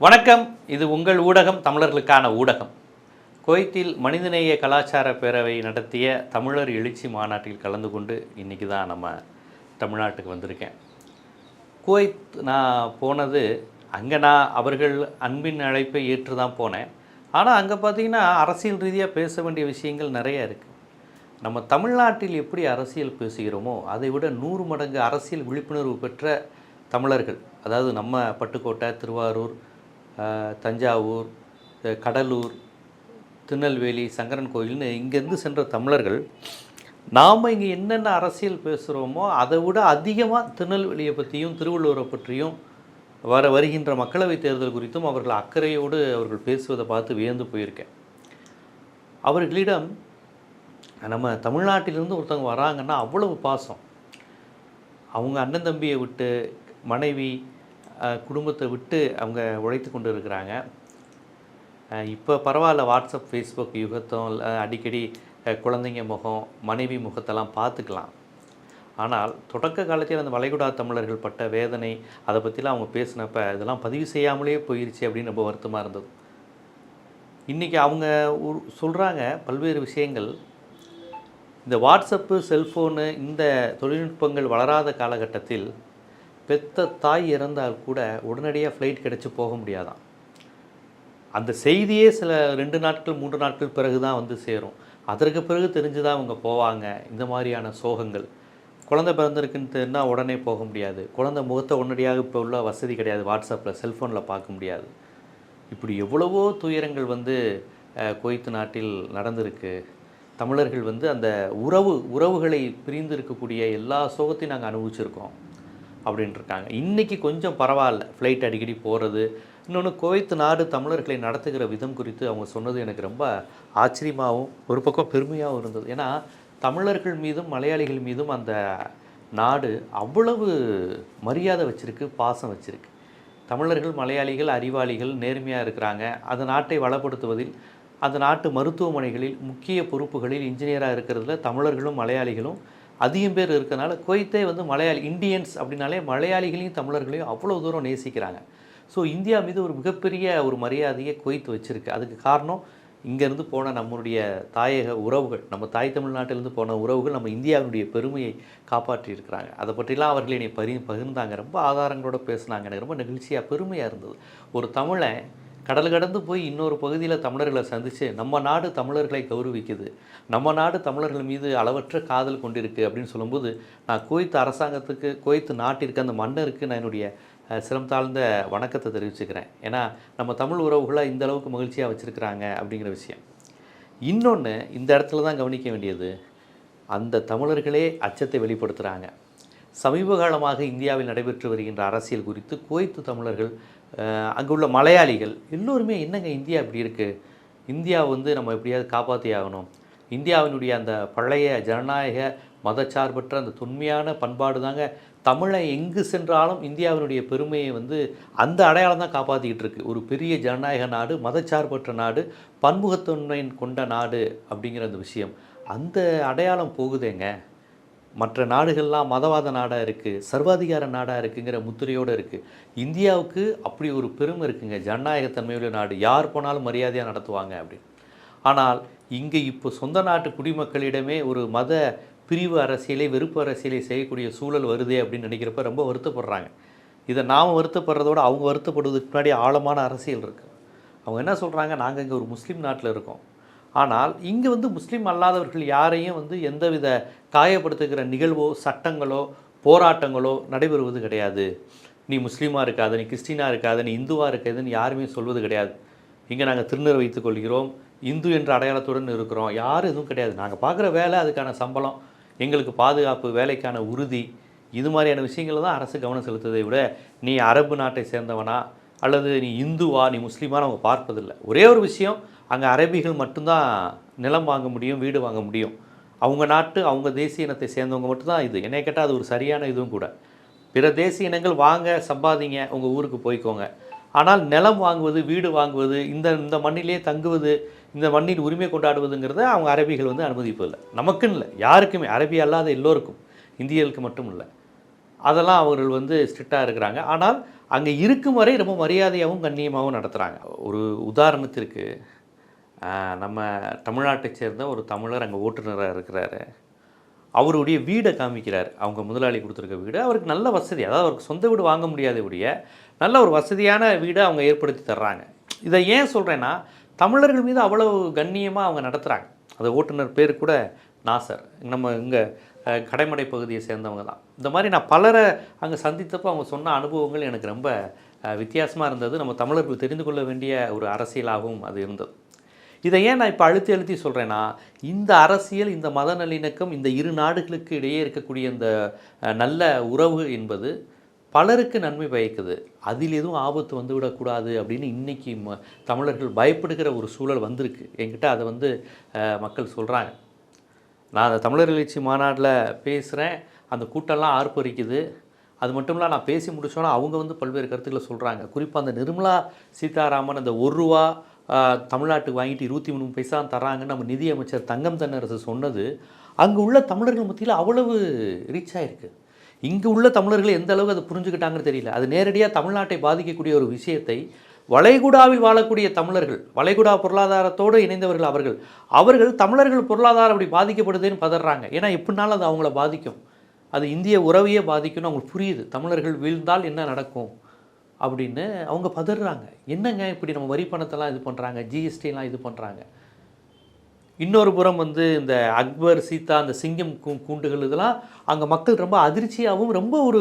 வணக்கம். இது உங்கள் ஊடகம் தமிழர்களுக்கான ஊடகம். குவைத்தில் மனிதநேய கலாச்சார பேரவை நடத்திய தமிழர் எழுச்சி மாநாட்டில் கலந்து கொண்டு இன்றைக்கி தான் நம்ம தமிழ்நாட்டுக்கு வந்திருக்கேன். குவைத் நான் போனது அங்கே நான் அவர்கள் அன்பின் அழைப்பை ஏற்று தான் போனேன். ஆனால் அங்கே பார்த்தீங்கன்னா அரசியல் ரீதியாக பேச வேண்டிய விஷயங்கள் நிறைய இருக்குது நம்ம தமிழ்நாட்டில் எப்படி அரசியல் பேசுகிறோமோ அதை விட நூறு மடங்கு அரசியல் விழிப்புணர்வு பெற்ற தமிழர்கள் அதாவது நம்ம பட்டுக்கோட்டை திருவாரூர் தஞ்சாவூர் கடலூர் திருநெல்வேலி சங்கரன் கோயில்னு இங்கேருந்து சென்ற தமிழர்கள் நாம் இங்கே என்னென்ன அரசியல் பேசுகிறோமோ அதை விட அதிகமாக திருநெல்வேலியை பற்றியும் திருவள்ளுவரை பற்றியும் வர வருகின்ற மக்களவைத் தேர்தல் குறித்தும் அவர்கள் அக்கறையோடு அவர்கள் பேசுவதை பார்த்து வியந்து போயிருக்கேன். அவர்களிடம் நம்ம தமிழ்நாட்டிலிருந்து ஒருத்தவங்க வராங்கன்னா அவ்வளவு பாசம். அவங்க அண்ணன் தம்பியை விட்டு மனைவி குடும்பத்தை விட்டு அவங்க உழைத்து கொண்டு இருக்கிறாங்க இப்போ பரவாயில்ல வாட்ஸ்அப் ஃபேஸ்புக் யுகத்தும் அடிக்கடி குழந்தைங்க முகம் மனைவி முகத்தெல்லாம் பார்த்துக்கலாம். ஆனால் தொடக்க காலத்தில் அந்த வளைகுடா தமிழர்கள் பட்ட வேதனை அதை பற்றிலாம் அவங்க பேசினப்ப இதெல்லாம் பதிவு செய்யாமலே போயிருச்சு அப்படின்னு ரொம்ப வருத்தமாக இருந்தது. இன்றைக்கி அவங்க சொல்கிறாங்க பல்வேறு விஷயங்கள். இந்த வாட்ஸ்அப்பு செல்ஃபோனு இந்த தொழில்நுட்பங்கள் வளராத காலகட்டத்தில் பெத்த தாய் இறந்தால் கூட உடனடியாக ஃப்ளைட் கிடச்சி போக முடியாதாம் அந்த செய்தியே சில ரெண்டு நாட்கள் மூன்று நாட்கள் பிறகு தான் வந்து சேரும். அதற்கு பிறகு தெரிஞ்சு தான் அவங்க போவாங்க. இந்த மாதிரியான சோகங்கள். குழந்தை பிறந்திருக்குன்னு தெரினா உடனே போக முடியாது. குழந்தை முகத்தை உடனடியாக இப்போ உள்ள வசதி கிடையாது. வாட்ஸ்அப்பில் செல்ஃபோனில் பார்க்க முடியாது. இப்படி எவ்வளவோ துயரங்கள் வந்து குவைத்து நாட்டில் நடந்திருக்கு. தமிழர்கள் வந்து அந்த உறவு உறவுகளை பிரிந்து இருக்கக்கூடிய எல்லா சோகத்தையும் நாங்கள் அனுபவிச்சிருக்கோம். அப்படின்ட்டு இருக்காங்க இன்றைக்கி கொஞ்சம் பரவாயில்ல. ஃப்ளைட் அடிக்கடி போகிறது இன்னொன்று குவைத்து நாடு தமிழர்களை நடத்துகிற விதம் குறித்து அவங்க சொன்னது எனக்கு ரொம்ப ஆச்சரியமாகவும் ஒரு பக்கம் பெருமையாகவும் இருந்தது. ஏன்னா தமிழர்கள் மீதும் மலையாளிகள் மீதும் அந்த நாடு அவ்வளவு மரியாதை வச்சுருக்கு பாசம் வச்சுருக்கு. தமிழர்கள் மலையாளிகள் அறிவாளிகள் நேர்மையாக இருக்கிறாங்க. அந்த நாட்டை வளப்படுத்துவதில் அந்த நாட்டு மருத்துவமனைகளில் முக்கிய பொறுப்புகளில் இன்ஜினியராக இருக்கிறதுல தமிழர்களும் மலையாளிகளும் அதிகம் பேர் இருக்கனால குவைத்தே வந்து மலையாளி இந்தியன்ஸ் அப்படின்னாலே மலையாளிகளையும் தமிழர்களையும் அவ்வளோ தூரம் நேசிக்கிறாங்க. ஸோ இந்தியா மீது ஒரு மிகப்பெரிய ஒரு மரியாதையை குவைத்து வச்சுருக்கு. அதுக்கு காரணம் இங்கேருந்து போன நம்மளுடைய தாயக உறவுகள் நம்ம தாய் தமிழ்நாட்டிலேருந்து போன உறவுகள் நம்ம இந்தியாவினுடைய பெருமையை காப்பாற்றி இருக்கிறாங்க. அதை பற்றிலாம் அவர்கள் என்னை பரி பகிர்ந்தாங்க. ரொம்ப ஆதாரங்களோடு பேசுனாங்க. எனக்கு ரொம்ப நெகிழ்ச்சியாக பெருமையாக இருந்தது. ஒரு தமிழை கடல் கடந்து போய் இன்னொரு பகுதியில் தமிழர்களை சந்தித்து நம்ம நாடு தமிழர்களை கௌரவிக்குது நம்ம நாடு தமிழர்கள் மீது அளவற்ற காதல் கொண்டிருக்கு அப்படின்னு சொல்லும்போது நான் குவைத்து அரசாங்கத்துக்கு குவைத்து நாட்டிற்கு அந்த மன்னருக்கு நான் என்னுடைய சிரம் தாழ்ந்த வணக்கத்தை தெரிவிச்சுக்கிறேன். ஏன்னா நம்ம தமிழ் உறவுகளை இந்த அளவுக்கு மகிழ்ச்சியாக வச்சுருக்கிறாங்க அப்படிங்கிற விஷயம். இன்னொன்று இந்த இடத்துல தான் கவனிக்க வேண்டியது அந்த தமிழர்களே அச்சத்தை வெளிப்படுத்துகிறாங்க சமீப காலமாக இந்தியாவில் நடைபெற்று வருகின்ற அரசியல் குறித்து குவைத்து தமிழர்கள் அங்கே அங்குள்ள மலையாளிகள் எல்லோருமே என்னங்க இந்தியா இப்படி இருக்குது இந்தியா வந்து நம்ம எப்படியாவது காப்பாற்றி ஆகணும். இந்தியாவினுடைய அந்த பழைய ஜனநாயக மதச்சார்பற்ற அந்த தொன்மையான பண்பாடு தாங்க. தமிழை எங்கு சென்றாலும் இந்தியாவினுடைய பெருமையை வந்து அந்த அடையாளம் தான் காப்பாற்றிக்கிட்டு இருக்கு. ஒரு பெரிய ஜனநாயக நாடு மதச்சார்பற்ற நாடு பன்முகத்தன்மை கொண்ட நாடு அப்படிங்கிற அந்த விஷயம். அந்த அடையாளம் போகுதேங்க. மற்ற நாடுகள்லாம் மதவாத நாடாக இருக்குது சர்வாதிகார நாடாக இருக்குங்கிற முத்திரையோடு இருக்குது இந்தியாவுக்கு அப்படி ஒரு பெருமை இருக்குங்க. ஜனநாயகத்தன்மையுள்ள நாடு. யார் போனாலும் மரியாதையாக நடத்துவாங்க அப்படின்னு. ஆனால் இங்கே இப்போ சொந்த நாட்டு குடிமக்களிடமே ஒரு மத பிரிவு அரசியலை வெறுப்பு அரசியலை செய்யக்கூடிய சூழல் வருதே அப்படின்னு நினைக்கிறப்ப ரொம்ப வருத்தப்படுறாங்க. இதை நாம் வருத்தப்படுறதோட அவங்க வருத்தப்படுவதுக்கு முன்னாடி ஆழமான அரசியல் இருக்குது அவங்க என்ன சொல்கிறாங்க நாங்கள் இங்கே ஒரு முஸ்லீம் நாட்டில் இருக்கோம். ஆனால் இங்கே வந்து முஸ்லீம் அல்லாதவர்கள் யாரையும் வந்து எந்தவித காயப்படுத்துகிற நிகழ்வோ சட்டங்களோ போராட்டங்களோ நடைபெறுவது கிடையாது. நீ முஸ்லீமாக இருக்காத நீ கிறிஸ்டினாக இருக்காத நீ இந்துவாக இருக்காதுன்னு யாருமே சொல்வது கிடையாது. இங்கே நாங்கள் திருநர் வைத்துக் கொள்கிறோம். இந்து என்ற அடையாளத்துடன் இருக்கிறோம். யாரும் எதுவும் கிடையாது. நாங்கள் பார்க்குற வேலை அதுக்கான சம்பளம் எங்களுக்கு பாதுகாப்பு வேலைக்கான உறுதி இது மாதிரியான விஷயங்களை தான் அரசு கவனம் செலுத்துவதை விட நீ அரபு நாட்டை சேர்ந்தவனா அல்லது நீ இந்துவா நீ முஸ்லீமா அவங்க பார்ப்பதில்லை. ஒரே ஒரு விஷயம் அங்கே அரபிகள் மட்டும்தான் நிலம் வாங்க முடியும் வீடு வாங்க முடியும். அவங்க நாட்டு அவங்க தேசிய இனத்தை சேர்ந்தவங்க மட்டும்தான் இது. என்னை கேட்டால் அது ஒரு சரியான இதுவும் கூட. பிற தேசிய இனங்கள் வாங்க சம்பாதிங்க உங்கள் ஊருக்கு போய்க்கோங்க. ஆனால் நிலம் வாங்குவது வீடு வாங்குவது இந்த இந்த மண்ணிலே தங்குவது இந்த மண்ணின் உரிமை கொண்டாடுவதுங்கிறத அவங்க அரபிகள் வந்து அனுமதிப்பதில்லை. நமக்குன்னு இல்லை. யாருக்குமே. அரபி அல்லாத எல்லோருக்கும். இந்தியர்களுக்கு மட்டும் இல்லை. அதெல்லாம் அவர்கள் வந்து ஸ்ட்ரிக்டாக இருக்கிறாங்க. ஆனால் அங்கே இருக்கும் வரை ரொம்ப மரியாதையாகவும் கண்ணியமாகவும் நடத்துகிறாங்க ஒரு உதாரணத்திற்கு நம்ம தமிழ்நாட்டை சேர்ந்த ஒரு தமிழர் அங்கே ஓட்டுநராக இருக்கிறாரு. அவருடைய வீடை காமிக்கிறார். அவங்க முதலாளி கொடுத்துருக்க வீடு. அவருக்கு நல்ல வசதி. அதாவது அவருக்கு சொந்த வீடு வாங்க முடியாத உடைய நல்ல ஒரு வசதியான வீடை அவங்க ஏற்படுத்தி தர்றாங்க. இதை ஏன் சொல்கிறேன்னா தமிழர்கள் மீது அவ்வளவு கண்ணியமாக அவங்க நடத்துகிறாங்க அந்த ஓட்டுநர் பேர் கூட நாசர். நம்ம இங்கே கடைமடை பகுதியை சேர்ந்தவங்க தான். இந்த மாதிரி நான் பலரை அங்கே சந்தித்தப்போ அவங்க சொன்ன அனுபவங்கள் எனக்கு ரொம்ப வித்தியாசமாக இருந்தது. நம்ம தமிழர்கள் தெரிந்து கொள்ள வேண்டிய ஒரு அரசியலாகவும் அது இருந்தது. இதை ஏன் நான் இப்போ அழுத்தி அழுத்தி சொல்கிறேன்னா இந்த அரசியல் இந்த மத நல்லிணக்கம் இந்த இரு நாடுகளுக்கு இடையே இருக்கக்கூடிய இந்த நல்ல உறவு என்பது பலருக்கு நன்மை பயக்குது. அதில் எதுவும் ஆபத்து வந்து விடக்கூடாது அப்படின்னு இன்றைக்கி ம தமிழர்கள் பயப்படுகிற ஒரு சூழல் வந்திருக்கு. என்கிட்ட அதை வந்து மக்கள் சொல்கிறாங்க நான் அந்த தமிழர் எழுச்சி மாநாட்டில் பேசுகிறேன் அந்த கூட்டம்லாம் ஆர்ப்பரிக்குது. அது மட்டும் இல்லை நான் பேசி முடிச்சோன்னா அவங்க வந்து பல்வேறு கருத்துக்களை சொல்கிறாங்க குறிப்பாக அந்த நிர்மலா சீதாராமன் அந்த ஒரு ரூபா தமிழ்நாட்டுக்கு வாங்கிட்டு இருபத்தி மூணு பைசா தராங்கன்னு நம்ம நிதியமைச்சர் தங்கம் தென்னரசு சொன்னது அங்கே உள்ள தமிழர்கள் மத்தியில் அவ்வளவு ரீச் ஆகிருக்கு இங்கே உள்ள தமிழர்கள் எந்த அளவுக்கு அதை புரிஞ்சுக்கிட்டாங்கன்னு தெரியல. அது நேரடியாக தமிழ்நாட்டை பாதிக்கக்கூடிய ஒரு விஷயத்தை வளைகுடாவில் வாழக்கூடிய தமிழர்கள் வளைகுடா பொருளாதாரத்தோடு இணைந்தவர்கள் அவர்கள் அவர்கள் தமிழர்கள் பொருளாதாரம் அப்படி பாதிக்கப்படுதுன்னு பதறாங்க. ஏன்னா எப்படினாலும் அது அவங்கள பாதிக்கும். அது இந்திய உறவையே பாதிக்கும்னு அவங்களுக்கு புரியுது. தமிழர்கள் வீழ்ந்தால் என்ன நடக்கும்? அப்படின்னு அவங்க பதறாங்க. என்னங்க இப்படி நம்ம வரி பணத்தெல்லாம் இது பண்ணுறாங்க ஜிஎஸ்டிலாம் இது பண்ணுறாங்க இன்னொரு புறம் வந்து இந்த அக்பர் சீதா அந்த சிங்கம் கூ கூண்டுகள் இதெல்லாம் அங்கே மக்கள் ரொம்ப அதிர்ச்சியாகவும் ரொம்ப ஒரு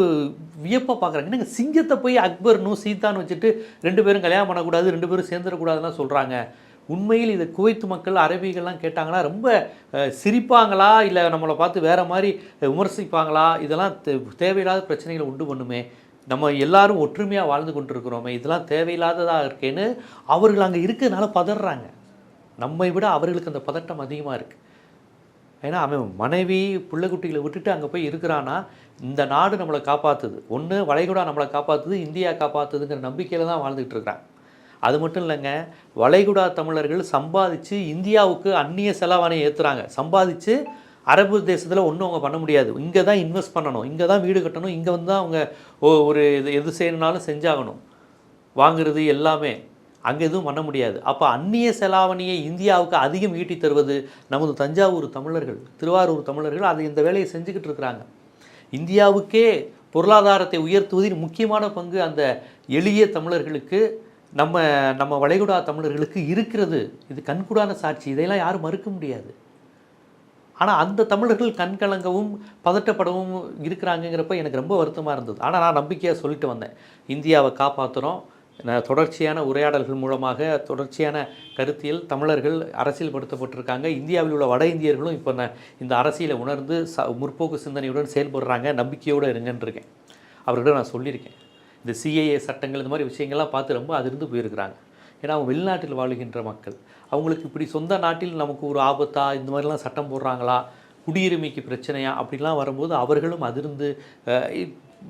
வியப்பாக பார்க்குறாங்க என்னங்க சிங்கத்தை போய் அக்பர்னும் சீதான்னு வச்சுட்டு ரெண்டு பேரும் கல்யாணம் பண்ணக்கூடாது ரெண்டு பேரும் சேர்ந்துடக்கூடாதுலாம் சொல்கிறாங்க உண்மையில் இதை குவைத்து மக்கள் அரபிகள்லாம் கேட்டாங்களா ரொம்ப சிரிப்பாங்களா? இல்லை நம்மளை பார்த்து வேறு மாதிரி விமர்சிப்பாங்களா? இதெல்லாம் தே- தேவையில்லாத பிரச்சனைகளை உண்டு பண்ணுமே. நம்ம எல்லாரும் ஒற்றுமையாக வாழ்ந்து கொண்டிருக்கிறோமே இதெல்லாம் தேவையில்லாததாக இருக்கேன்னு அவர்கள் அங்கே இருக்கிறதுனால பதறாங்க. நம்மை விட அவர்களுக்கு அந்த பதட்டம் அதிகமாக இருக்குது ஏன்னா அவன் மனைவி பிள்ளைக்குட்டிகளை விட்டுட்டு அங்கே போய் இருக்கிறான்னா இந்த நாடு நம்மளை காப்பாற்றுது ஒன்று வளைகுடா நம்மளை காப்பாற்றுது இந்தியா காப்பாற்றுதுங்கிற நம்பிக்கையில் தான் வாழ்ந்துகிட்டு இருக்கிறான். அது மட்டும் இல்லைங்க வளைகுடா தமிழர்கள் சம்பாதிச்சு இந்தியாவுக்கு அந்நிய செலவானை ஏற்றுறாங்க சம்பாதிச்சு அரபு தேசத்தில் ஒன்றும் அவங்க பண்ண முடியாது. இங்கே தான் இன்வெஸ்ட் பண்ணணும். இங்கே தான் வீடு கட்டணும். இங்கே வந்து தான் அவங்க ஒரு இது எது செய்யணுனாலும் செஞ்சாகணும். வாங்கிறது எல்லாமே. அங்கே எதுவும் பண்ண முடியாது. அப்போ அந்நிய செலாவணியை இந்தியாவுக்கு அதிகம் ஈட்டி தருவது நமது தஞ்சாவூர் தமிழர்கள் திருவாரூர் தமிழர்கள் அதை இந்த வேலையை செஞ்சுக்கிட்டு இருக்கிறாங்க. இந்தியாவுக்கே பொருளாதாரத்தை உயர்த்துவதில் முக்கியமான பங்கு அந்த எளிய தமிழர்களுக்கு நம்ம நம்ம வளைகுடா தமிழர்களுக்கு இருக்கிறது. இது கண்கூடான சாட்சி. இதையெல்லாம் யாரும் மறுக்க முடியாது. ஆனால் அந்த தமிழர்கள் கண்கலங்கவும் பதட்டப்படவும் இருக்கிறாங்கிறப்ப எனக்கு ரொம்ப வருத்தமாக இருந்தது. ஆனால் நான் நம்பிக்கையாக சொல்லிட்டு வந்தேன். இந்தியாவை காப்பாற்றுறோம் தொடர்ச்சியான உரையாடல்கள் மூலமாக தொடர்ச்சியான கருத்தியல் தமிழர்கள் அரசியல்படுத்தப்பட்டிருக்காங்க. இந்தியாவில் உள்ள வட இந்தியர்களும் இப்போ நான் இந்த அரசியலை உணர்ந்து ச முற்போக்கு சிந்தனையுடன் செயல்படுறாங்க. நம்பிக்கையோடு இருங்கன்றிருக்கேன் அவர்கிட்ட நான் சொல்லியிருக்கேன். இந்த சிஏஏ சட்டங்கள் இந்த மாதிரி விஷயங்கள்லாம் பார்த்து ரொம்ப அதிர்ந்து போயிருக்கிறாங்க. ஏன்னா அவங்க வெளிநாட்டில் வாழுகின்ற மக்கள். அவங்களுக்கு இப்படி சொந்த நாட்டில் நமக்கு ஒரு ஆபத்தா இந்த மாதிரிலாம் சட்டம் போடுறாங்களா குடியுரிமைக்கு பிரச்சனையா அப்படிலாம் வரும்போது அவர்களும் அதிர்ந்து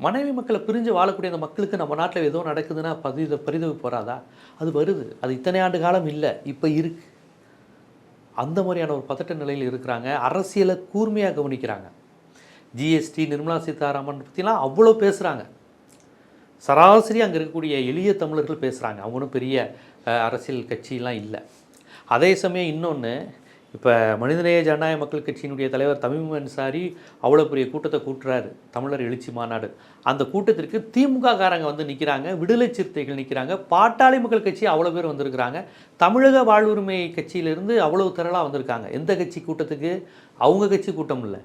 மனைவி மக்களை பிரிஞ்சு வாழக்கூடிய அந்த மக்களுக்கு நம்ம நாட்டில் ஏதோ நடக்குதுன்னா பதித பரிதவி போகிறாதா அது வருது. அது இத்தனை ஆண்டு காலம் இல்லை. இப்போ இருக்கு. அந்த மாதிரியான ஒரு பதட்ட நிலையில் இருக்கிறாங்க. அரசியலை கூர்மையாக கவனிக்கிறாங்க. ஜிஎஸ்டி நிர்மலா சீதாராமன் பற்றிலாம் அவ்வளோ பேசுகிறாங்க சராசரி அங்கே இருக்கக்கூடிய எளிய தமிழர்கள் பேசுகிறாங்க அவங்களும் பெரிய அரசியல் கட்சியெலாம் இல்லை. அதே சமயம் இன்னொன்று இப்போ மனிதநேய ஜனநாயக மக்கள் கட்சியினுடைய தலைவர் தமிம் அன்சாரி அவ்வளோ பெரிய கூட்டத்தை கூட்டுறாரு. தமிழர் எழுச்சி மாநாடு. அந்த கூட்டத்திற்கு திமுக காரங்க வந்து நிற்கிறாங்க விடுதலை சிறுத்தைகள் நிற்கிறாங்க பாட்டாளி மக்கள் கட்சி அவ்வளோ பேர் வந்திருக்கிறாங்க தமிழக வாழ்வுரிமை கட்சியிலிருந்து அவ்வளோ திரளாக வந்திருக்காங்க. எந்த கட்சி கூட்டத்துக்கு? அவங்க கட்சி கூட்டம் இல்லை.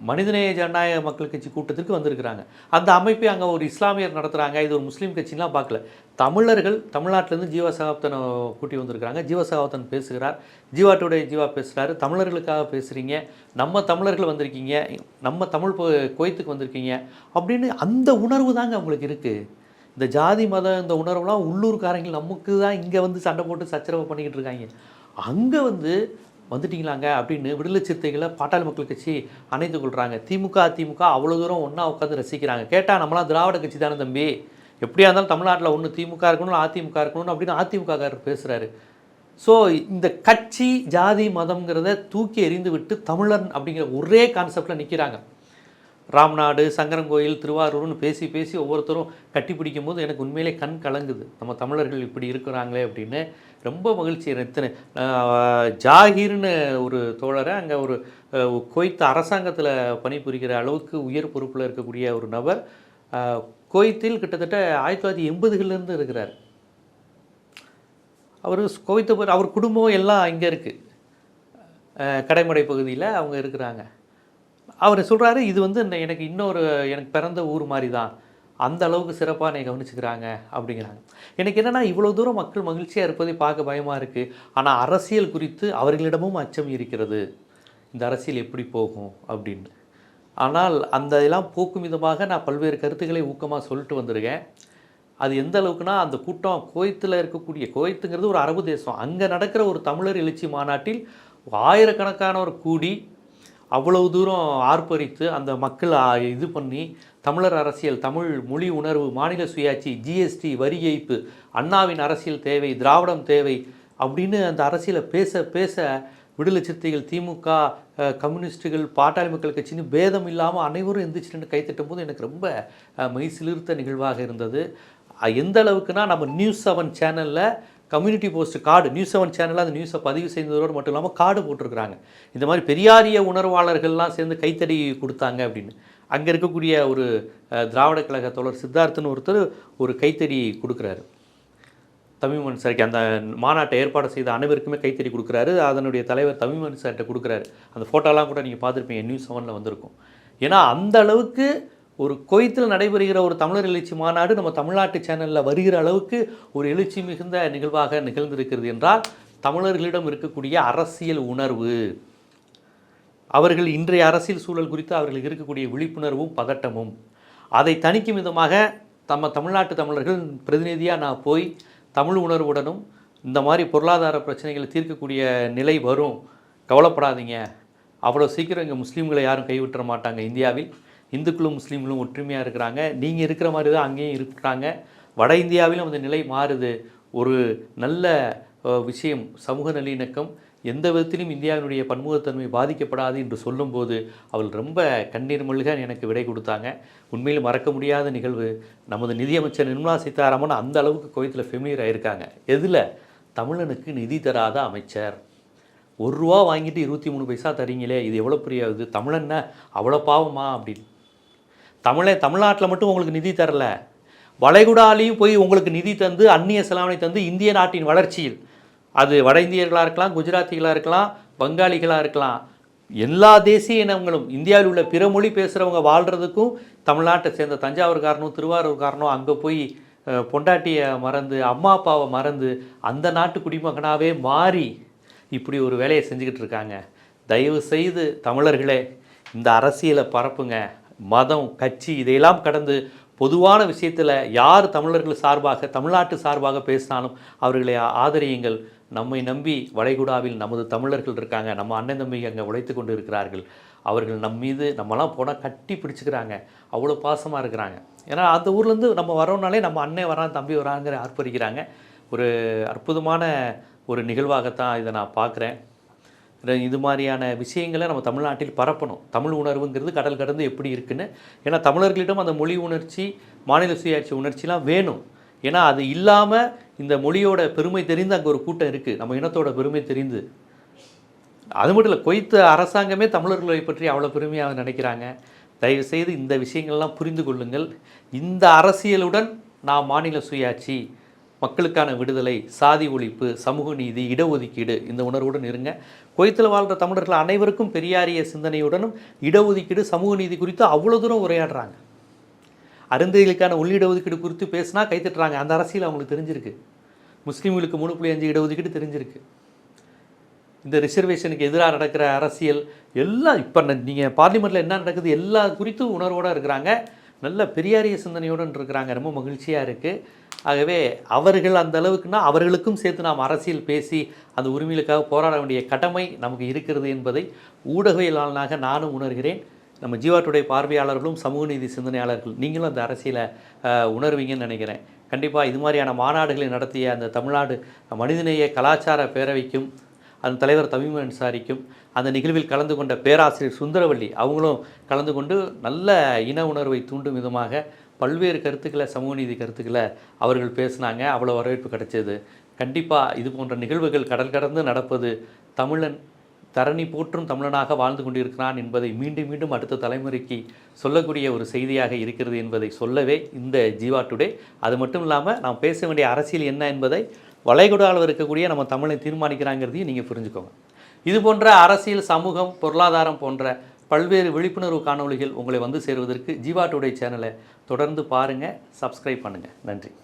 மனிதநேய ஜனநாயக மக்கள் கட்சி கூட்டத்திற்கு வந்திருக்கிறாங்க. அந்த அமைப்பை அங்கே ஒரு இஸ்லாமியர் நடத்துகிறாங்க இது ஒரு முஸ்லீம் கட்சிலாம் பார்க்கல. தமிழர்கள் தமிழ்நாட்டிலேருந்து ஜீவா சகாப்தனை கூட்டி வந்திருக்கிறாங்க. ஜீவா சகாப்தன் பேசுகிறார் ஜீவாட்டுடைய ஜீவா பேசுகிறாரு தமிழர்களுக்காக பேசுகிறீங்க நம்ம தமிழர்கள் வந்திருக்கீங்க நம்ம தமிழ் பொ- வந்திருக்கீங்க அப்படின்னு அந்த உணர்வு தாங்க அவங்களுக்கு இருக்குது இந்த ஜாதி மத இந்த உணர்வுலாம் உள்ளூர்காரங்க நமக்கு தான் இங்கே வந்து சண்டை போட்டு சச்சரவு பண்ணிக்கிட்டு இருக்காங்க. அங்கே வந்து வந்துட்டீங்களாங்க அப்படின்னு விடுதலை சிறுத்தைகளை பாட்டாளி மக்கள் கட்சி அணைத்து கொள்கிறாங்க திமுக அதிமுக அவ்வளோ தூரம் ஒன்றா உட்காந்து ரசிக்கிறாங்க. கேட்டால் நம்மளாம் திராவிட கட்சி தானே தம்பி. எப்படியா இருந்தாலும் தமிழ்நாட்டில் ஒன்று திமுக இருக்கணும் அதிமுக இருக்கணும் அப்படின்னு அதிமுககாரர் பேசுகிறாரு ஸோ இந்த கட்சி ஜாதி மதம்ங்கிறத தூக்கி எறிந்து விட்டு தமிழன் அப்படிங்கிற ஒரே கான்செப்டில் நிற்கிறாங்க ராம்நாடு சங்கரங்கோயில் திருவாரூர்னு பேசி பேசி ஒவ்வொருத்தரும் கட்டி பிடிக்கும் போது எனக்கு உண்மையிலே கண் கலங்குது. நம்ம தமிழர்கள் இப்படி இருக்கிறாங்களே அப்படின்னு ரொம்ப மகிழ்ச்சி. எத்தனை ஜாகிர்னு ஒரு தோழரை அங்கே ஒரு அஹ், அரசாங்கத்தில் பணிபுரிகிற அளவுக்கு உயர் பொறுப்பில் இருக்கக்கூடிய ஒரு நபர் ஆஹ், குவைத்தில் கிட்டத்தட்ட ஆயிரத்தி தொள்ளாயிரத்தி எண்பதுகள்லேருந்து இருக்கிறார். அவர் குவைத்தை போய் அவர் குடும்பம் எல்லாம் இங்கே இருக்குது கடைமடை பகுதியில் அவங்க இருக்கிறாங்க. அவர் சொல்கிறாரு இது வந்து எனக்கு இன்னொரு எனக்கு பிறந்த ஊர் மாதிரி தான் அந்த அளவுக்கு சிறப்பாக என்னை கவனிச்சுக்கிறாங்க அப்படிங்கிறாங்க. எனக்கு என்னென்னா இவ்வளோ தூரம் மக்கள் மகிழ்ச்சியாக இருப்பதை பார்க்க பயமாக இருக்குது ஆனால் அரசியல் குறித்து அவர்களிடமும் அச்சம் இருக்கிறது. இந்த அரசியல் எப்படி போகும் அப்படின்னு. ஆனால் அந்த இதெல்லாம் போக்கும் விதமாக நான் பல்வேறு கருத்துக்களை ஊக்கமாக சொல்லிட்டு வந்திருக்கேன். அது எந்த அளவுக்குனா அந்த கூட்டம் கோயத்தில் இருக்கக்கூடிய கோயத்துங்கிறது ஒரு அரபு தேசம். அங்கே நடக்கிற ஒரு தமிழர் எழுச்சி மாநாட்டில் ஆயிரக்கணக்கானவர் கூடி அவ்வளவு தூரம் ஆர்ப்பரித்து அந்த மக்கள் இது பண்ணி தமிழர் அரசியல் தமிழ் மொழி உணர்வு மாநில சுயாட்சி ஜிஎஸ்டி வரி ஏய்ப்பு அண்ணாவின் அரசியல் தேவை திராவிடம் தேவை அப்படின்னு அந்த அரசியலை பேச பேச விடுதலை சிறுத்தைகள் திமுக கம்யூனிஸ்ட்டுகள் கம்யூனிஸ்டுகள் பாட்டாளி மக்கள் கட்சின்னு பேதம் இல்லாமல் அனைவரும் எந்திரிச்சுட்டு கைத்தட்டும் போது எனக்கு ரொம்ப மெய்சிலிருத்த நிகழ்வாக இருந்தது. எந்த அளவுக்குனா நம்ம நியூஸ் செவன் சேனலில் community post card news seven சேனலில் அந்த நியூஸை பதிவு செய்ததோடு மட்டும் இல்லாமல் கார்டு போட்டிருக்கிறாங்க. இந்த மாதிரி பெரியாரிய உணர்வாளர்கள்லாம் சேர்ந்து கைத்தடி கொடுத்தாங்க அப்படின்னு. அங்கே இருக்கக்கூடிய ஒரு திராவிட கழக தோழர் சித்தார்த்தன் ஒருத்தர் ஒரு கைத்தடி கொடுக்குறாரு. தமிழ்மன் சாருக்கு அந்த மாநாட்டை ஏற்பாடு செய்த அனைவருக்குமே கைத்தறி கொடுக்குறாரு. அதனுடைய தலைவர் தமிழ்மன் சார்கிட்ட கொடுக்குறாரு. அந்த ஃபோட்டோலாம் கூட நீங்கள் பார்த்துருப்பீங்க நியூஸ் செவனில் வந்திருக்கும். ஏன்னா அந்த அளவுக்கு ஒரு கொய்த்தில் நடைபெறுகிற ஒரு தமிழர் எழுச்சி மாநாடு நம்ம தமிழ்நாட்டு சேனலில் வருகிற அளவுக்கு ஒரு எழுச்சி மிகுந்த நிகழ்வாக நிகழ்ந்திருக்கிறது என்றால் தமிழர்களிடம் இருக்கக்கூடிய அரசியல் உணர்வு. அவர்கள் இன்றைய அரசியல் சூழல் குறித்து அவர்களுக்கு இருக்கக்கூடிய விழிப்புணர்வும் பதட்டமும். அதை தணிக்கும் விதமாக நம்ம தமிழ்நாட்டு தமிழர்கள் பிரதிநிதியாக நான் போய் தமிழ் உணர்வுடனும் இந்த மாதிரி பொருளாதார பிரச்சனைகளை தீர்க்கக்கூடிய நிலை வரும். கவலைப்படாதீங்க. அவ்வளோ சீக்கிரம் இங்கே முஸ்லீம்களை யாரும் கைவிட்டுற மாட்டாங்க இந்தியாவில். இந்துக்களும் முஸ்லீம்களும் ஒற்றுமையாக இருக்கிறாங்க. நீங்கள் இருக்கிற மாதிரி தான் அங்கேயும் இருக்கிறாங்க. வட இந்தியாவிலும் அந்த நிலை மாறுது. ஒரு நல்ல விஷயம் சமூக நல்லிணக்கம் எந்த விதத்திலும் இந்தியாவினுடைய பன்முகத்தன்மை பாதிக்கப்படாது என்று சொல்லும்போது அவள் ரொம்ப கண்ணீர் மல்க எனக்கு விடை கொடுத்தாங்க. உண்மையில் மறக்க முடியாத நிகழ்வு. நமது நிதியமைச்சர் நிர்மலா சீதாராமன் அந்த அளவுக்கு கோயத்தில் ஃபெமிலியர் ஆகியிருக்காங்க எதில்? தமிழனுக்கு நிதி தராத அமைச்சர். ஒரு ரூபா வாங்கிட்டு இருபத்தி மூணு பைசா தரீங்களே இது எவ்வளோ பெரிய இது? தமிழன்னா அவ்வளோ பாவமா அப்படின்னு. தமிழை தமிழ்நாட்டில் மட்டும் உங்களுக்கு நிதி தரல. வளைகுடாலையும் போய் உங்களுக்கு நிதி தந்து அந்நிய செலாவணி தந்து இந்திய நாட்டின் வளர்ச்சியில். அது வட இந்தியர்களாக இருக்கலாம் குஜராத்திகளாக இருக்கலாம் பங்காளிகளாக இருக்கலாம். எல்லா தேசிய இனங்களும் இந்தியாவில் உள்ள பிற மொழி பேசுகிறவங்க வாழ்கிறதுக்கும் தமிழ்நாட்டை சேர்ந்த தஞ்சாவூர்காரனும் திருவாரூர்காரனும் அங்கே போய் பொண்டாட்டியை மறந்து அம்மா அப்பாவை மறந்து அந்த நாட்டு குடிமகனாகவே மாறி இப்படி ஒரு வேலையை செஞ்சுக்கிட்டு இருக்காங்க. தயவு செய்து தமிழர்களே இந்த அரசியலை பரப்புங்க. மதம் கட்சி இதையெல்லாம் கடந்து பொதுவான விஷயத்தில் யார் தமிழர்கள் சார்பாக தமிழ்நாட்டு சார்பாக பேசினாலும் அவர்களை ஆதரியுங்கள். நம்மை நம்பி வளைகுடாவில் நமது தமிழர்கள் இருக்காங்க. நம்ம அண்ணன் தம்பி அங்கே உழைத்து கொண்டு இருக்கிறார்கள் அவர்கள் நம் மீது நம்மலாம் போனால் கட்டி பிடிச்சிக்கிறாங்க. அவ்வளோ பாசமாக இருக்கிறாங்க. ஏன்னா அந்த ஊர்லேருந்து நம்ம வரோம்னாலே நம்ம அண்ணன் வரான் தம்பி வராங்கிற ஆர்ப்பரிக்கிறாங்க. ஒரு அற்புதமான ஒரு நிகழ்வாகத்தான் இதை நான் பார்க்குறேன். இது மாதிரியான விஷயங்களை நம்ம தமிழ்நாட்டில் பரப்பணும். தமிழ் உணர்வுங்கிறது கடல் கடந்து எப்படி இருக்குன்னு. ஏன்னா தமிழர்களிடம் அந்த மொழி உணர்ச்சி மாநில சுயாட்சி உணர்ச்சிலாம் வேணும். ஏன்னா அது இல்லாமல் இந்த மொழியோட பெருமை தெரிந்து அங்கே ஒரு கூட்டம் இருக்குது நம்ம இனத்தோட பெருமை தெரிந்து. அது மட்டும் இல்லை கொய்த்து அரசாங்கமே தமிழர்களை பற்றி அவ்வளோ பெருமையாக நினைக்கிறாங்க. தயவு செய்து இந்த விஷயங்கள்லாம் புரிந்து கொள்ளுங்கள். இந்த அரசியலுடன் நாம் மாநில சுயாட்சி மக்களுக்கான விடுதலை சாதி ஒழிப்பு சமூக நீதி இடஒதுக்கீடு இந்த உணர்வுடன் இருங்க. குவைத்தில் வாழ்கிற தமிழர்கள் அனைவருக்கும் பெரியாரிய சிந்தனையுடனும் இடஒதுக்கீடு சமூக நீதி குறித்து அவ்வளோ தூரம் உரையாடுறாங்க. அருந்தைகளுக்கான உள்ளிட ஒதுக்கீடு குறித்து பேசினா கைத்தட்டுறாங்க அந்த அரசியல் அவங்களுக்கு தெரிஞ்சிருக்கு. முஸ்லீம்களுக்கு மூணு புள்ளி அஞ்சு இடஒதுக்கீடு தெரிஞ்சிருக்கு. இந்த ரிசர்வேஷனுக்கு எதிராக நடக்கிற அரசியல் எல்லாம் இப்போ நீங்கள் பார்லிமெண்ட்டில் என்ன நடக்குது எல்லா குறித்தும் உணர்வோடு இருக்கிறாங்க. நல்ல பெரியாரிய சிந்தனையுடன் இருக்கிறாங்க. ரொம்ப மகிழ்ச்சியாக இருக்குது ஆகவே அவர்கள் அந்த அளவுக்குன்னா அவர்களுக்கும் சேர்த்து நாம் அரசியல் பேசி அந்த உரிமைகளுக்காக போராட வேண்டிய கடமை நமக்கு இருக்கிறது என்பதை ஊடகவியலாளனாக நானும் உணர்கிறேன். நம்ம ஜீவாட்டுடைய பார்வையாளர்களும் சமூக நீதி சிந்தனையாளர்கள் நீங்களும் அந்த அரசியலை உணர்வீங்கன்னு நினைக்கிறேன். கண்டிப்பாக இது மாதிரியான மாநாடுகளை நடத்திய அந்த தமிழ்நாடு மனிதநேய கலாச்சார பேரவைக்கும் அந்த தலைவர் தமிழ் அன்சாரிக்கும் அந்த நிகழ்வில் கலந்து கொண்ட பேராசிரியர் சுந்தரவள்ளி அவங்களும் கலந்து கொண்டு நல்ல இன உணர்வை தூண்டும் விதமாக பல்வேறு கருத்துக்களை சமூக நீதி கருத்துக்களை அவர்கள் பேசினாங்க. அவ்வளோ வரவேற்பு கிடைச்சது. கண்டிப்பாக இது போன்ற நிகழ்வுகள் கடல் கடந்து நடப்பது தமிழன் தரணி போற்றும் தமிழனாக வாழ்ந்து கொண்டிருக்கிறான் என்பதை மீண்டும் மீண்டும் அடுத்த தலைமுறைக்கு சொல்லக்கூடிய ஒரு செய்தியாக இருக்கிறது என்பதை சொல்லவே இந்த ஜீவா டுடே. அது மட்டும் இல்லாமல் நாம் பேச வேண்டிய அரசியல் என்ன என்பதை வளைகுடாவில் இருக்கக்கூடிய நம்ம தமிழை தீர்மானிக்கிறாங்கிறதையும் நீங்கள் புரிஞ்சுக்கோங்க. இது போன்ற அரசியல் சமூகம் பொருளாதாரம் போன்ற பல்வேறு விழிப்புணர்வு காணொளிகள் உங்களை வந்து சேருவதற்கு ஜீவா டுடே சேனலை தொடர்ந்து பாருங்கள் சப்ஸ்கிரைப் பண்ணுங்கள் நன்றி.